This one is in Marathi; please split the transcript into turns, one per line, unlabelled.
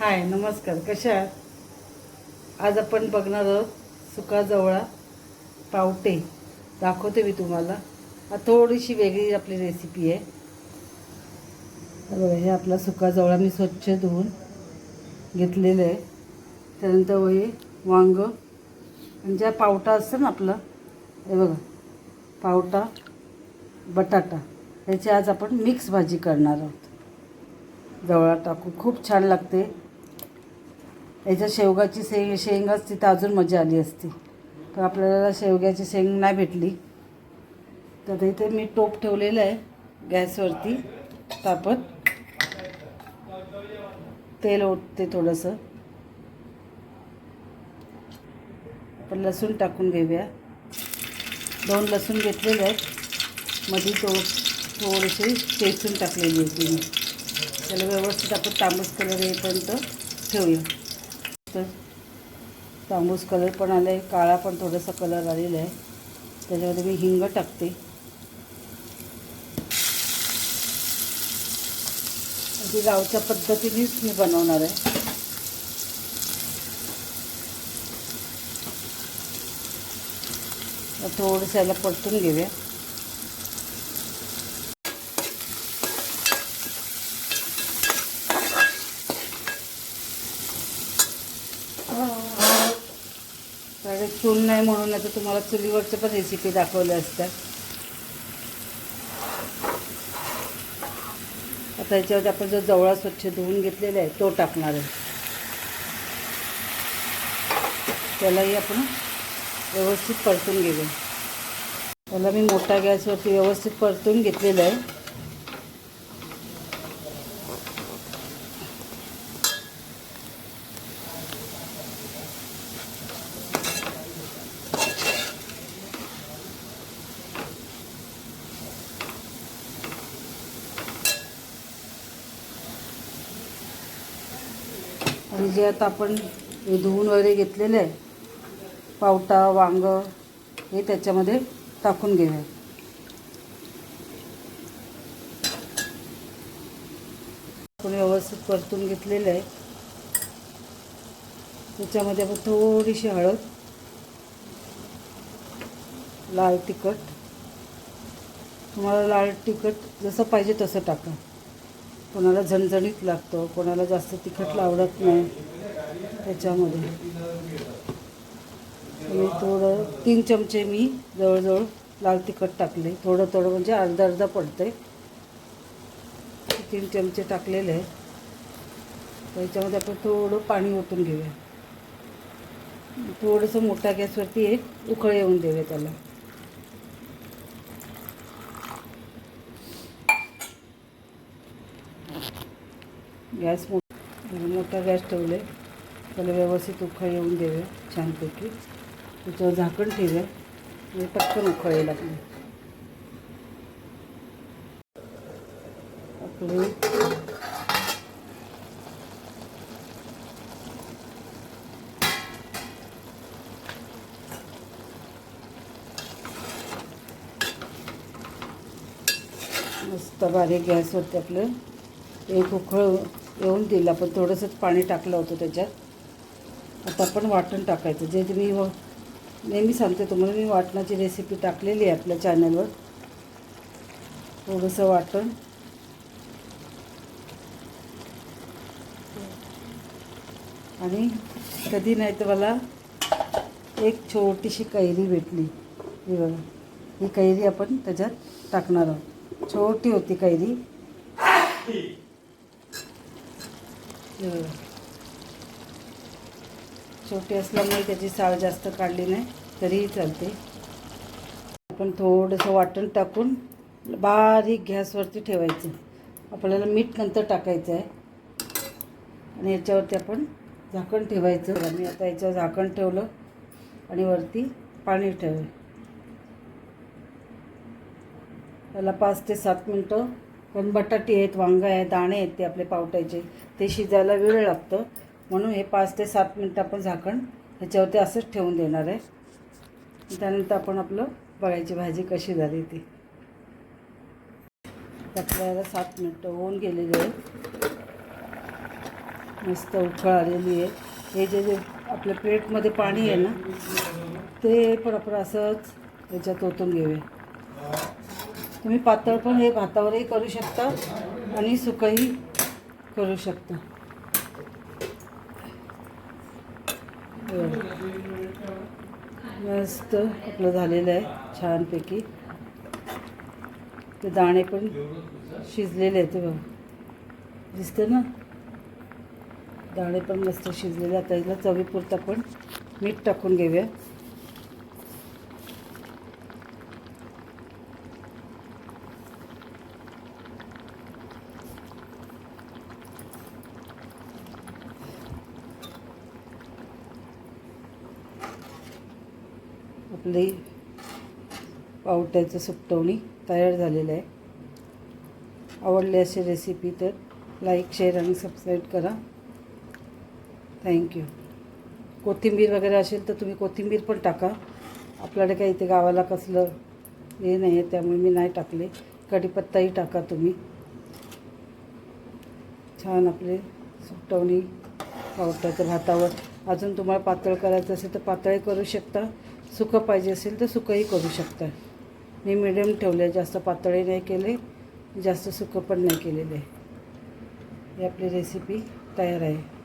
हाय नमस्कार. कशा आहात? आज आपण बघणार आहोत सुकाजवळा पावटे. दाखवते मी तुम्हाला. थोडीशी वेगळी आपली रेसिपी आहे. हे बघा हे आपला सुकाजवळा मी स्वच्छ धुवून घेतलेलं आहे. त्यानंतर हे वांग आणि ज्या पावटा असतं ना आपलं हे बघा पावटा बटाटा ह्याची आज आपण मिक्स भाजी करणार आहोत. जवळा टाकू. खूप छान लागते. याच्यात शेवगाची शेंग शेंग असती तर अजून मजा आली असती. पण आपल्याला शेवग्याची शेंग नाही भेटली. तर इथे मी टोप ठेवलेलं आहे गॅसवरती. तापत तेल ओतते थोडंसं. आपण लसूण टाकून घेऊया. दोन लसूण घेतलेले आहेत. मध्ये तो थोडेसे चेचून टाकलेली होती मी. त्याला व्यवस्थित आपण तांबूस कलर येईपर्यंत ठेवूया. तर तांबूस कलर पण आला आहे काळा पण थोडासा कलर आलेला आहे. त्याच्यामध्ये मी हिंग टाकते. अगदी गावच्या पद्धतीनेच मी बनवणार आहे. थोडंसं याला परतून घेऊया तर चूल नाही म्हणून आता तुम्हाला चुलीवरच्या पण रेसिपी दाखवल्या असतात आता याच्यावरती आपण जो जवळा स्वच्छ धुवून घेतलेला आहे तो टाकणार आहे. त्यालाही आपण व्यवस्थित परतून घेऊया. त्याला मी मोठ्या गॅसवरती व्यवस्थित परतून घेतलेलं आहे. आणि जे आता आपण धुवून वगैरे घेतलेलं आहे पावटा वांग हे त्याच्यामध्ये टाकून घेऊया. आपण व्यवस्थित परतून घेतलेलं आहे. त्याच्यामध्ये आपण थोडीशी हळद लाल तिखट. तुम्हाला लाल तिखट जसं पाहिजे तसं टाका. कोणाला झणझणीत लागतं कोणाला जास्त तिखट आवडत नाही त्याच्यामध्ये. मी थोडं तीन चमचे मी जवळजवळ लाल तिखट टाकले. थोडं थोडं म्हणजे अर्धा अर्धा पडतं आहे तीन चमचे टाकलेले आहे त्याच्यामध्ये आपण थोडं पाणी ओतून घेऊया. थोडंसं मोठ्या गॅसवरती एक उकळ येऊन देऊया त्याला. गॅस मोठा गॅस ठेवले त्याला व्यवस्थित उखळ येऊन देऊया छानपैकी. त्याच्यावर झाकण ठेवूया. म्हणजे पटकन उखळ लागले. आपले मस्त बारीक गॅसवरती आपलं एक उखळ येऊन दिला. पण थोडंसंच पाणी टाकलं होतं त्याच्यात. आता आपण वाटण टाकायचं. जे तुम्ही व नेहमी सांगते तुम्हाला मी वाटणाची रेसिपी टाकलेली आहे आपल्या चॅनलवर थोडंसं वाटण. आणि कधी नाही तर मला एक छोटीशी कैरी भेटली. ही बघा. ही कैरी आपण त्याच्यात टाकणार आहोत. छोटी होती कैरी. छोटी असल्यामुळे त्याची साळ जास्त काढली नाही तरीही चालते. आपण थोडंसं वाटण टाकून बारीक गॅसवरती ठेवायचं. आपल्याला मीठ नंतर टाकायचं आहे. आणि याच्यावरती आपण झाकण ठेवायचं. आम्ही आता याच्यावर झाकण ठेवलं आणि वरती पाणी ठेवलं. त्याला पाच ते सात मिनटं पण बटाटे आहेत वांगा आहेत दाणे आहेत ते आपले पावटायचे. ते शिजायला वेळ लागतं. म्हणून हे पाच ते सात मिनटं आपण झाकण ह्याच्यावरती असंच ठेवून देणार आहे. त्यानंतर आपण आपलं बघायची भाजी कशी झाली ती. आपल्याला सात मिनटं होऊन गेलेली आहे मस्त उखळ आलेली आहे. हे जे जे आपल्या प्लेटमध्ये पाणी आहे ना ते पण आपण असंच याच्यात ओतून घेऊया. तुम्ही पातळ पण हे भातावरही करू शकता आणि सुकंही करू शकता. मस्त आपलं झालेलं आहे छानपैकी. ते दाणे पण शिजलेले आहेत बघा. दिसते ना? दाणे पण मस्त शिजलेले आता याला चवीपुरता पण मीठ टाकून घेऊया. आपली पावट्याचं सुकटवणी तयार झालेलं आहे. आवडली अशी रेसिपी तर लाईक शेअर आणि सबस्क्राईब करा. थँक्यू कोथिंबीर वगैरे असेल तर तुम्ही कोथिंबीर पण टाका. आपल्याकडे काही इथे गावाला कसलं हे नाही आहे त्यामुळे मी नाही टाकले. कढीपत्ताही टाका तुम्ही. छान आपले सुकटवणी पावट्याच्या भातावर. अजून तुम्हाला पातळ करायचं असेल तर पातळही करू शकता. सुकं पाहिजे असेल तर सुकंही करू शकता. मी मिडियम ठेवले जास्त पातळी नाही केले जास्त सुकं पण नाही केलेले. ही आपली रेसिपी तयार आहे.